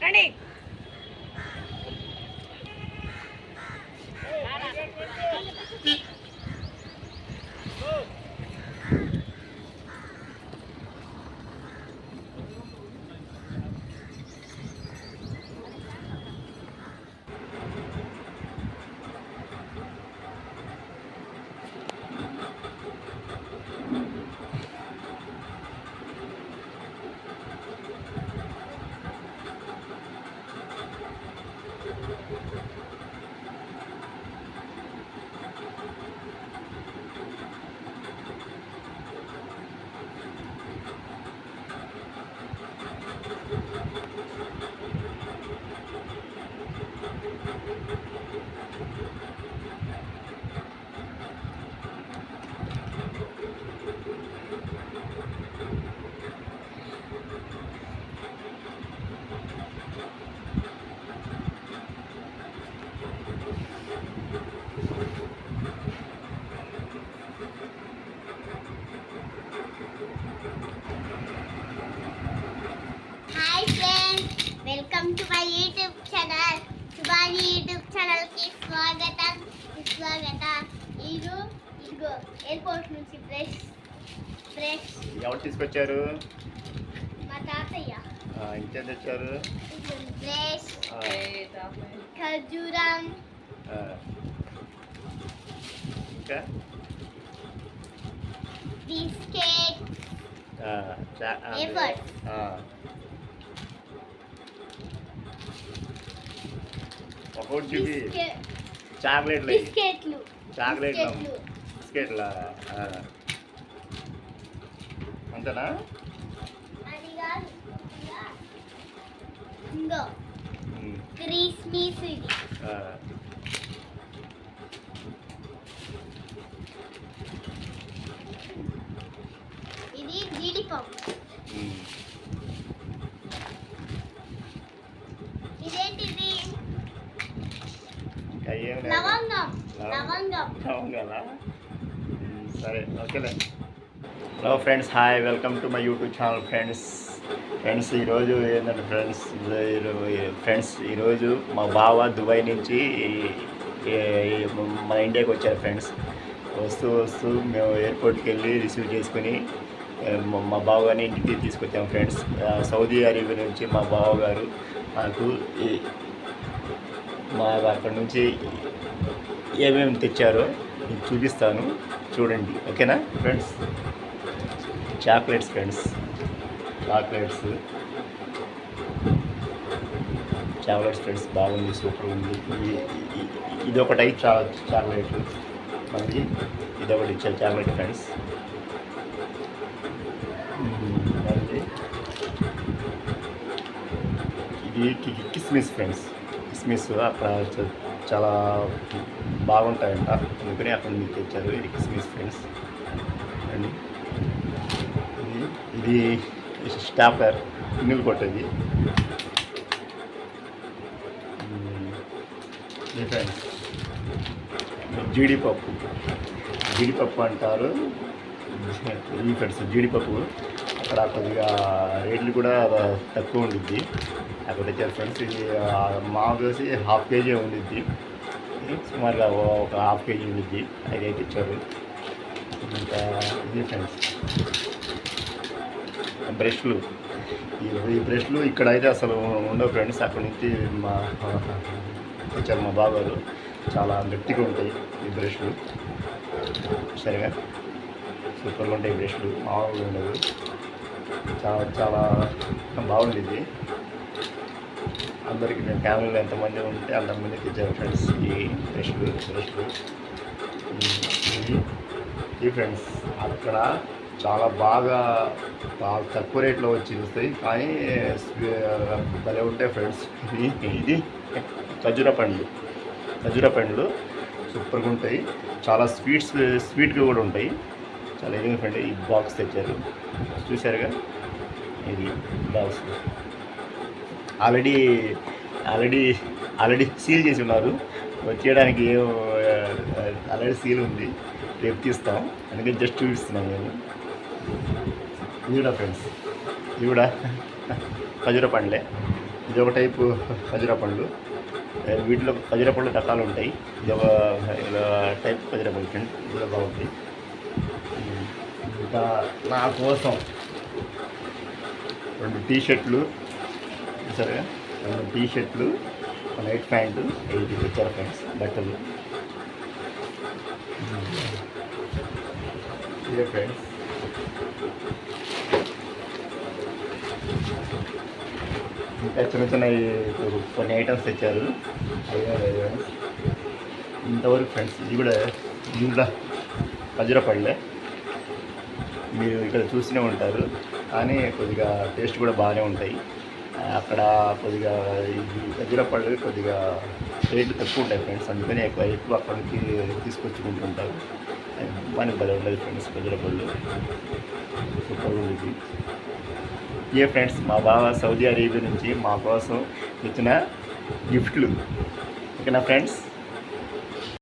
రండి స్వాగతం ఈరు ఇగో ఎయిర్పోర్ట్ నుంచి ఫ్రెష్ ఫ్రెష్ ఎవరు తీసుకొచ్చారు మా తాతయ్య ఆ, ఇంకేం తెచ్చారు ఫ్రెష్ ఆ, ఖర్జూరం ఆ. ఇంకా బిస్కెట్ ఆ, చా- ఆ, Wafer. ఆ. ఒక్కొక్కటి చూపి బిస్కెట్ చాక్లెట్లు. బిస్కెట్లు. చాక్లెట్లు. బిస్కెట్లు. అంతేనా. క్రిస్మీస్. ఇది. జీడిపప్పు ఉమ్. ఇదేంటిది ఇంకా ఏం లేదు. లవంగం సరే ఓకేలే. Hello friends hi welcome to my YouTube channel friends. Friends ఈరోజు ఏంటంటే ఫ్రెండ్స్ ఫ్రెండ్స్ ఈరోజు మా బావ దుబాయ్ నుంచి మన ఇండియాకి వచ్చారు ఫ్రెండ్స్. వస్తూ వస్తూ మేము ఎయిర్పోర్ట్కి వెళ్ళి రిసీవ్ చేసుకుని మా- మా బావగారిని ఇంటికి తీసుకొచ్చాం ఫ్రెండ్స్. సౌదీ అరేబియా నుంచి మా బావగారు నాకు ఈ మా అక్కడ నుంచి ఏమేమి తెచ్చారో మీకు చూపిస్తాను. చూడండి. ఓకేనా? Friends chocolates friends chocolates chocolates friends బాగుంది సూపర్ ఉంది. ఇది- ఒక టైప్ చా చాక్లెట్. మనకి ఇది ఒకటి ఇచ్చే చాక్లెట్ ఫ్రెండ్స్ ఇది కిస్మిస్ ఫ్రెండ్స్ కిస్మిస్ అక్కడ చాలా బాగుంటాయంట. అందుకని అక్కడ నుంచి తెచ్చారు ఇది కిస్మిస్ ఫ్రెండ్స్. అండి ఇది ఇది స్టాపర్ పిన్నులు కొట్టేది. ఫ్రెండ్స్. జీడిపప్పు. జీడిపప్పు అంటారు. ఈ ఫ్రెండ్స్ జీడిపప్పు. అక్కడ కొద్దిగా రేట్లు కూడా తక్కువ ఉండిద్ది. అక్కడ వచ్చారు ఫ్రెండ్స్ ఇది ఆ, మామూలుగా వచ్చి హాఫ్ కేజీ ఉండిద్ది. సుమారుగా ఒక హాఫ్ కేజీ ఉండిద్ది. అది అయితే ఇచ్చారు. ఇంకా ఇది ఫ్రెండ్స్ బ్రష్లు ఈ బ్రష్లు ఇక్కడ అయితే అసలు ఉండవు ఫ్రెండ్స్ అక్కడి నుంచి మా వచ్చారు మా బాబాలు చాలా గట్టిగా ఉంటాయి ఈ బ్రష్లు సరిగా సూపర్గా ఉంటాయి బ్రష్లు మామూలుగా ఉండదు. చాలా చాలా బాగుండేది అందరికి నేను ఫ్యామిలీలో ఎంతమంది ఉంటే అంతమందికి ఇచ్చారు ఫ్రెండ్స్ ఈ బ్రష్లు ఈ ఫ్రెండ్స్ అక్కడ చాలా బాగా బాగా తక్కువ రేట్లో వచ్చి వస్తాయి కానీ భలే ఉంటాయి ఫ్రెండ్స్ ఇది ఇది పండ్లు. ఖజుర పండ్లు సూపర్గా ఉంటాయి. చాలా స్వీట్స్ స్వీట్గా కూడా ఉంటాయి. చాలా ఏమి ఫ్రెండ్ ఈ బాక్స్ తెచ్చారు. చూశారుగా? ఇది box already already already seal చేసి ఉన్నారు. వచ్చేయడానికి ఏం ఆల్రెడీ సీల్ ఉంది. రేపు తీస్తాం. అందుకని జస్ట్ చూపిస్తున్నాం మేము ఇవిడా ఫ్రెండ్స్. ఇది కూడా ఖజూర పండ్లే. ఇది ఒక టైపు ఖజుర పండ్లు. వీటిలో ఖజుర పండ్లు రకాలు ఉంటాయి. ఇది ఒక టైప్ ఖజుర పండు ఫ్రెండ్స్ ఇది కూడా బాగుంది. ఇంకా నా కోసం రెండు టీ షర్ట్లు సరే. రెండు టీ షర్ట్లు నైట్ ప్యాంటు ఇది తెచ్చారు ఫ్రెండ్స్ బట్టలు. ఇదే ఫ్రెండ్స్. ఇంకా చిన్న చిన్న కొన్ని ఐటమ్స్ తెచ్చారు. అయ్యో. ఇంతవరకు ఫ్రెండ్స్ ఇది కూడా ఇది కూడా ఖజురా పళ్ళే. మీరు ఇక్కడ చూస్తూనే ఉంటారు. కానీ కొద్దిగా టేస్ట్ కూడా బాగానే ఉంటాయి. అక్కడ కొద్దిగా ఇది ఖజురా కొద్దిగా రేట్లు తక్కువ ఉంటాయి ఫ్రెండ్స్. అందుకని ఎక్కువ ఎక్కువ అక్కడికి తీసుకొచ్చుకుంటుంటారు. పని భలే ఉండదు ఫ్రెండ్స్ ఖజురా పళ్ళు. సూపర్ ఉంది ఏ ఫ్రెండ్స్ మా బావ సౌదీ అరేబియా నుంచి మా కోసం వచ్చిన గిఫ్ట్లు. ఓకేనా ఫ్రెండ్స్?